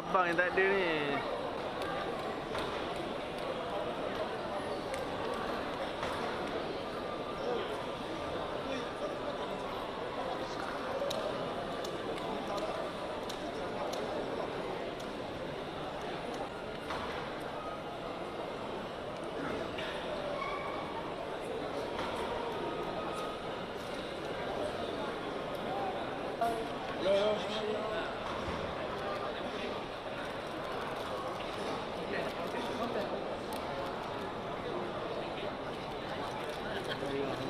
abang yang tak ada ni. Yeah.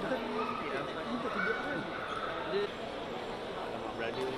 Ini tak tunjuk kan? Dia Alamak brother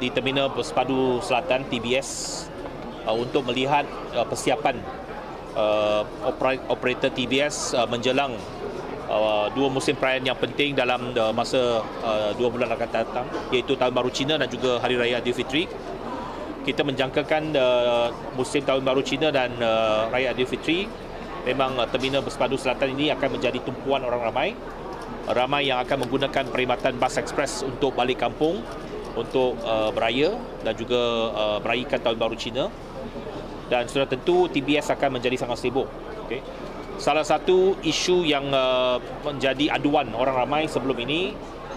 di Terminal Persepadu Selatan TBS uh, untuk melihat uh, persiapan uh, opera- operator TBS uh, menjelang uh, dua musim perayaan yang penting dalam uh, masa uh, dua bulan akan datang iaitu Tahun Baru Cina dan juga Hari Raya Aidilfitri. Kita menjangkakan uh, musim Tahun Baru Cina dan uh, Raya Aidilfitri memang uh, Terminal Bersepadu Selatan ini akan menjadi tumpuan orang ramai. Ramai yang akan menggunakan perkhidmatan bas ekspres untuk balik kampung untuk uh, beraya dan juga uh, merayakan tahun baru Cina dan sudah tentu TBS akan menjadi sangat sibuk okey. Salah satu isu yang uh, menjadi aduan orang ramai sebelum ini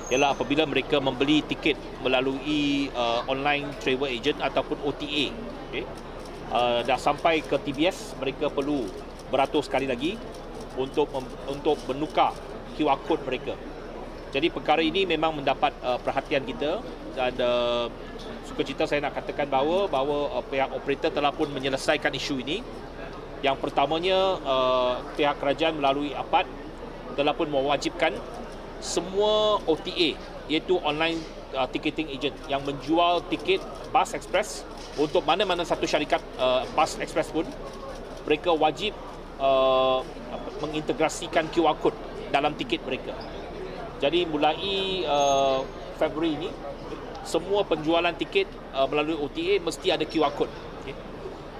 ialah apabila mereka membeli tiket melalui uh, online travel agent ataupun OTA okey. Uh, dah sampai ke TBS mereka perlu beratur sekali lagi untuk mem- untuk menukar QR code mereka. Jadi perkara ini memang mendapat uh, perhatian kita uh, sukacita saya nak katakan bahawa bahawa uh, pihak operator telah pun menyelesaikan isu ini. Yang pertamanya uh, pihak kerajaan melalui APAD telah pun mewajibkan semua OTA iaitu online uh, ticketing agent yang menjual tiket bas ekspres untuk mana-mana satu syarikat uh, bas ekspres pun mereka wajib uh, mengintegrasikan QR code dalam tiket mereka. Jadi mulai uh, Februari ini semua penjualan tiket uh, melalui OTA mesti ada QR code. Okay.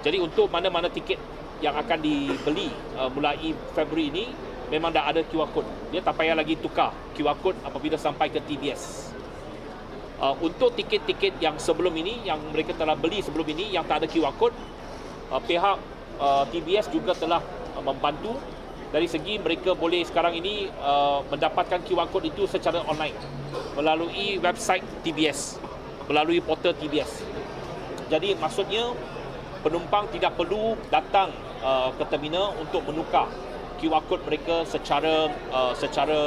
Jadi untuk mana-mana tiket yang akan dibeli uh, mulai Februari ini memang dah ada QR code. Dia tak payah lagi tukar QR code apabila sampai ke TBS. Uh, untuk tiket-tiket yang sebelum ini yang mereka telah beli sebelum ini yang tak ada QR code, uh, pihak uh, TBS juga telah uh, membantu dari segi mereka boleh sekarang ini uh, mendapatkan QR code itu secara online melalui website TBS, melalui portal TBS. Jadi maksudnya penumpang tidak perlu datang uh, ke terminal untuk menukar QR code mereka secara uh, secara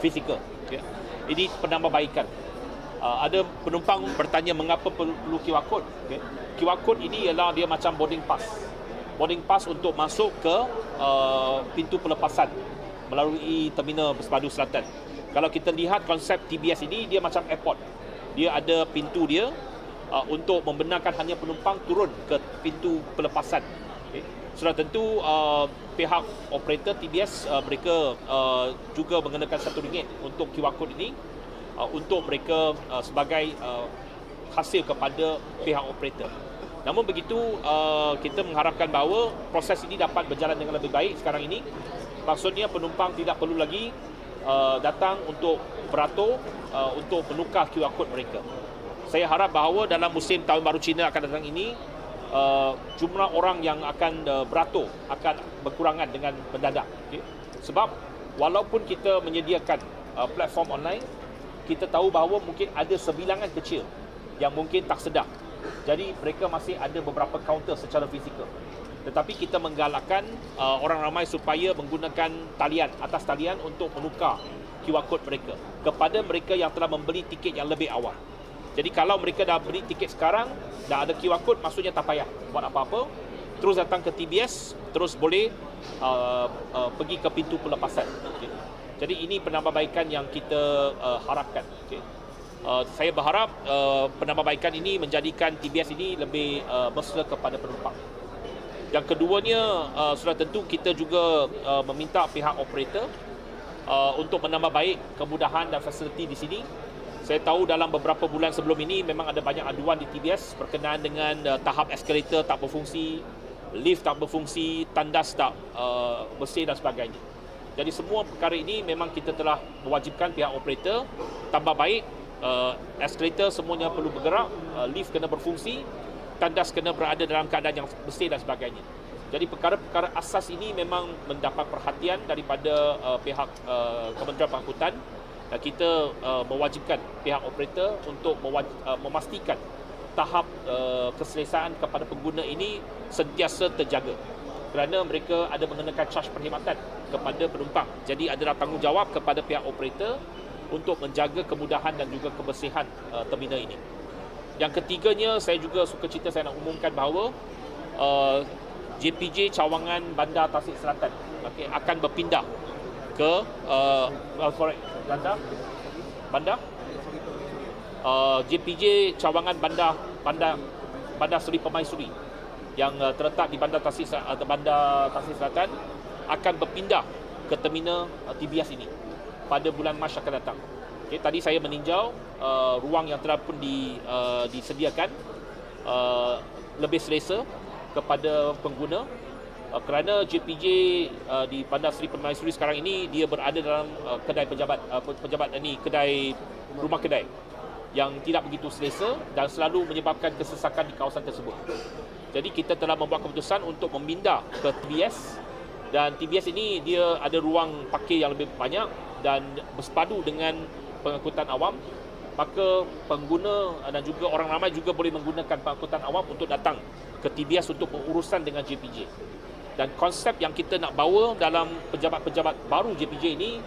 fizikal. Okay. Ini penambahbaikan. Uh, ada penumpang bertanya mengapa perlu QR code. Okay. QR code ini ialah dia macam boarding pass. Boarding pass untuk masuk ke uh, pintu pelepasan melalui terminal Bersepadu Selatan. Kalau kita lihat konsep TBS ini dia macam airport. Dia ada pintu dia uh, untuk membenarkan hanya penumpang turun ke pintu pelepasan. Okay. Sudah tentu uh, pihak operator TBS uh, mereka uh, juga mengenakan satu ringgit untuk QR code ini uh, untuk mereka uh, sebagai uh, hasil kepada pihak operator. Namun begitu uh, kita mengharapkan bahawa proses ini dapat berjalan dengan lebih baik sekarang ini. Maksudnya penumpang tidak perlu lagi uh, datang untuk beratur uh, untuk menukar QR code mereka. Saya harap bahawa dalam musim tahun baru Cina akan datang ini uh, jumlah orang yang akan uh, beratur akan berkurangan dengan mendadak. Okay? Sebab walaupun kita menyediakan uh, platform online, kita tahu bahawa mungkin ada sebilangan kecil yang mungkin tak sedar. Jadi mereka masih ada beberapa kaunter secara fizikal. Tetapi kita menggalakkan uh, orang ramai supaya menggunakan talian, atas talian untuk menukar QR code mereka kepada mereka yang telah membeli tiket yang lebih awal. Jadi kalau mereka dah beli tiket sekarang, dah ada QR code, maksudnya tak payah buat apa-apa. Terus datang ke TBS, terus boleh uh, uh, pergi ke pintu pelepasan. Okay. Jadi ini penambahbaikan yang kita uh, harapkan. Okay. Uh, saya berharap uh, penambahbaikan ini menjadikan TBS ini lebih uh, mesra kepada penumpang. Yang keduanya, uh, sudah tentu kita juga uh, meminta pihak operator uh, untuk menambah baik kemudahan dan fasiliti di sini. Saya tahu dalam beberapa bulan sebelum ini memang ada banyak aduan di TBS berkenaan dengan uh, tahap eskalator tak berfungsi, lift tak berfungsi, tandas tak uh, bersih dan sebagainya. Jadi semua perkara ini memang kita telah mewajibkan pihak operator tambah baik uh, eskalator semuanya perlu bergerak, uh, lift kena berfungsi, tandas kena berada dalam keadaan yang bersih dan sebagainya. Jadi perkara-perkara asas ini memang mendapat perhatian daripada uh, pihak uh, Kementerian Pangkutan dan kita uh, mewajibkan pihak operator untuk mewaj- uh, memastikan tahap uh, keselesaan kepada pengguna ini sentiasa terjaga kerana mereka ada mengenakan charge perkhidmatan kepada penumpang. Jadi adalah tanggungjawab kepada pihak operator untuk menjaga kemudahan dan juga kebersihan uh, terminal ini. Yang ketiganya saya juga suka cerita saya nak umumkan bahawa uh, JPJ Cawangan Bandar Tasik Selatan okay, akan berpindah ke uh, correct bandar? Bandar? Uh, JPJ Cawangan Bandar Bandar Bandar Seri Permaisuri yang uh, terletak di Bandar Tasik uh, Bandar Tasik Selatan akan berpindah ke terminal uh, TBS ini pada bulan Mac akan datang. Okay, tadi saya meninjau uh, ruang yang telah pun di, uh, disediakan uh, lebih selesa kepada pengguna uh, kerana JPJ uh, di Bandar Seri Permaisuri sekarang ini dia berada dalam uh, kedai pejabat uh, pejabat ini kedai rumah kedai yang tidak begitu selesa dan selalu menyebabkan kesesakan di kawasan tersebut. Jadi kita telah membuat keputusan untuk memindah ke TBS dan TBS ini dia ada ruang parkir yang lebih banyak dan bersepadu dengan pengangkutan awam maka pengguna dan juga orang ramai juga boleh menggunakan pengangkutan awam untuk datang ke TBS untuk berurusan dengan JPJ. Dan konsep yang kita nak bawa dalam pejabat-pejabat baru JPJ ini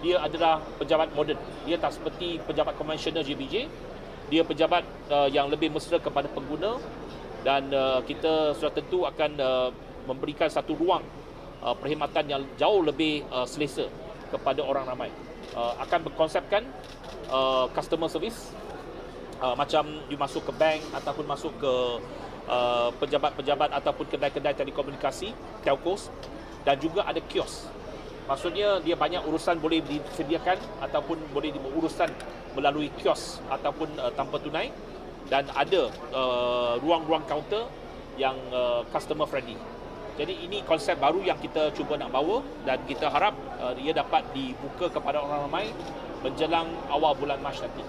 dia adalah pejabat moden. Dia tak seperti pejabat konvensional JPJ. Dia pejabat uh, yang lebih mesra kepada pengguna dan uh, kita sudah tentu akan uh, memberikan satu ruang uh, perkhidmatan yang jauh lebih uh, selesa kepada orang ramai. Uh, akan berkonsepkan uh, customer service uh, macam you masuk ke bank ataupun masuk ke uh, pejabat-pejabat ataupun kedai-kedai telekomunikasi, telcos dan juga ada kios. Maksudnya dia banyak urusan boleh disediakan ataupun boleh diurusan melalui kios ataupun uh, tanpa tunai dan ada uh, ruang-ruang kaunter yang uh, customer friendly. Jadi ini konsep baru yang kita cuba nak bawa dan kita harap uh, ia dapat dibuka kepada orang ramai menjelang awal bulan Mac nanti.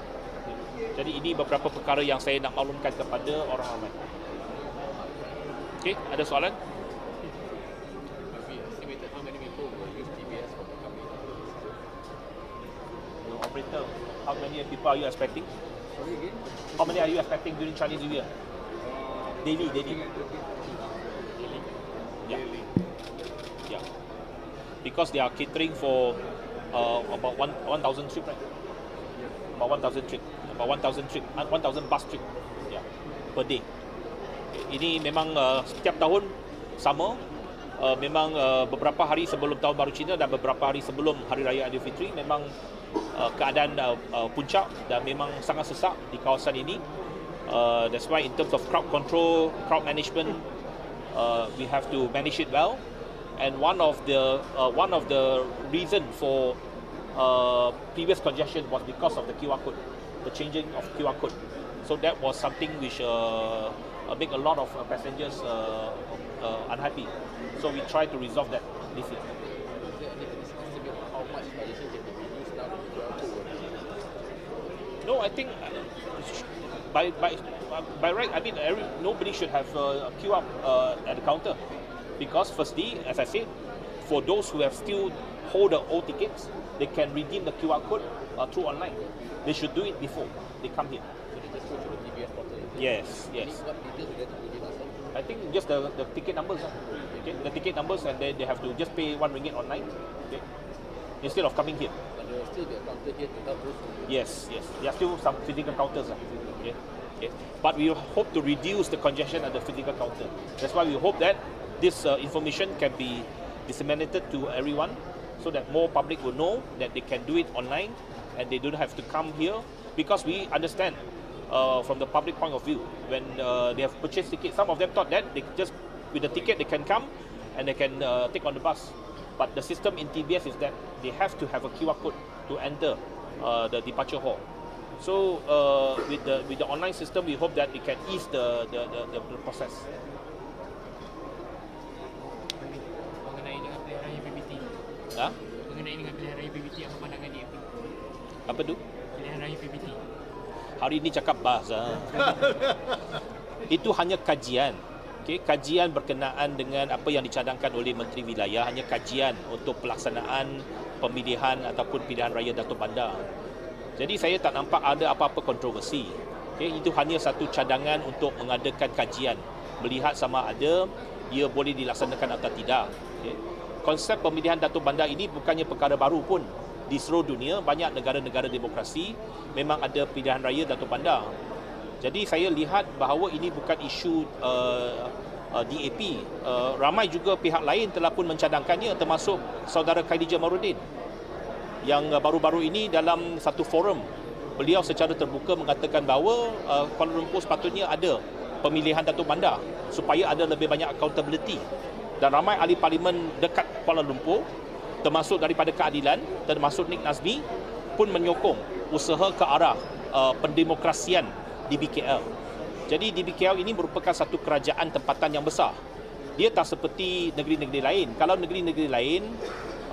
Jadi ini beberapa perkara yang saya nak maklumkan kepada orang ramai. Okey, ada soalan? How many people operator, how many are you expecting? Sorry again? How many are you expecting during Chinese New Year? Daily, daily. Yeah. Yeah. Because they are catering for uh, about one 1,000 trip, right? About 1,000 trip. About 1,000 trip. uh, 1,000 bus trip. Yeah. Per day. Ini memang uh, setiap tahun sama. Uh, memang uh, beberapa hari sebelum tahun baru Cina dan beberapa hari sebelum Hari Raya Aidilfitri memang uh, keadaan uh, uh, puncak dan memang sangat sesak di kawasan ini. Uh, that's why in terms of crowd control, crowd management, uh, we have to manage it well. And one of the uh, one of the reason for uh, previous congestion was because of the QR code, the changing of QR code. So that was something which uh, uh, make a lot of uh, passengers uh, unhappy. So we try to resolve that this year. No, I think by by by right, I mean every, nobody should have a queue up at the counter because firstly, as I said, for those who have still hold the old tickets, they can redeem the QR code uh, through online. They should do it before they come here. So they just go to the TBS portal. Yes, yes. what details do they have to give us? I think just the, the ticket numbers, ah. okay, the ticket numbers, and then they have to just pay one ringgit online, okay, instead of coming here. But there will still be a counter here to help those Yes, yes. There are still some physical counters. ah. Okay. Okay. But we hope to reduce the congestion at the physical counter. That's why we hope that this uh, information can be disseminated to everyone so that more public will know that they can do it online and they don't have to come here. Because we understand uh, from the public point of view when uh, they have purchased tickets some of them thought that they just with the ticket they can come and they can uh, take on the bus. But the system in TBS is that they have to have a QR code to enter uh, the departure hall. So uh, with the with the online system we hope that it can ease the the, the, the, the process ha? mengenai dengan pilihan raya PBT apa pandangan DAP apa tu pilihan raya PBT hari ini cakap bahasa. Itu hanya kajian. Okay, kajian berkenaan dengan apa yang dicadangkan oleh Menteri Wilayah hanya kajian untuk pelaksanaan pemilihan ataupun pilihan raya Datuk Bandar. Jadi saya tak nampak ada apa-apa kontroversi. Okay, itu hanya satu cadangan untuk mengadakan kajian melihat sama ada ia boleh dilaksanakan atau tidak. Okay. Konsep pemilihan Datuk Bandar ini bukannya perkara baru pun di seluruh dunia banyak negara-negara demokrasi memang ada pilihan raya Datuk Bandar. Jadi saya lihat bahawa ini bukan isu uh, uh, DAP. Uh, ramai juga pihak lain telah pun mencadangkannya termasuk saudara Khadijah Marudin yang uh, baru-baru ini dalam satu forum beliau secara terbuka mengatakan bahawa uh, Kuala Lumpur sepatutnya ada pemilihan Datuk Bandar supaya ada lebih banyak accountability dan ramai ahli parlimen dekat Kuala Lumpur termasuk daripada keadilan termasuk Nick Nazmi pun menyokong usaha ke arah uh, pendemokrasian di BKL. Jadi di BKL ini merupakan satu kerajaan tempatan yang besar dia tak seperti negeri-negeri lain. Kalau negeri-negeri lain,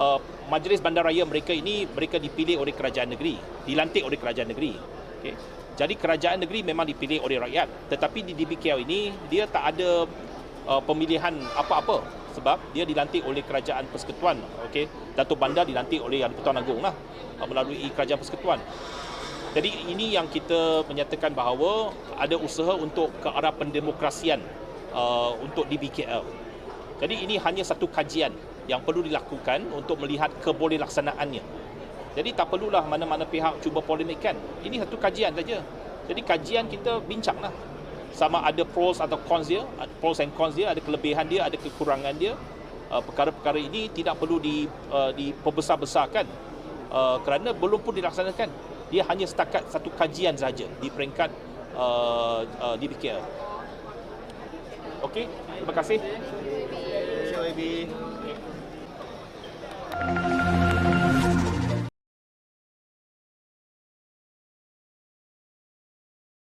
uh, majlis bandaraya mereka ini mereka dipilih oleh kerajaan negeri, dilantik oleh kerajaan negeri. Okay. Jadi kerajaan negeri memang dipilih oleh rakyat. Tetapi di DBKL ini dia tak ada uh, pemilihan apa-apa sebab dia dilantik oleh kerajaan persekutuan. Okey, Datuk Bandar dilantik oleh Yang Pertuan Agong lah uh, melalui kerajaan persekutuan. Jadi ini yang kita menyatakan bahawa ada usaha untuk ke arah pendemokrasian uh, untuk DBKL. Jadi ini hanya satu kajian yang perlu dilakukan untuk melihat kebolehlaksanaannya. Jadi tak perlulah mana-mana pihak cuba polemikkan. Ini satu kajian saja. Jadi kajian kita bincanglah. Sama ada pros atau cons dia, pros and cons dia, ada kelebihan dia, ada kekurangan dia. Uh, perkara-perkara ini tidak perlu di uh, diperbesar-besarkan uh, kerana belum pun dilaksanakan. Dia hanya setakat satu kajian saja di peringkat uh, uh, DBKL. Okey, terima kasih. Terima kasih, YB.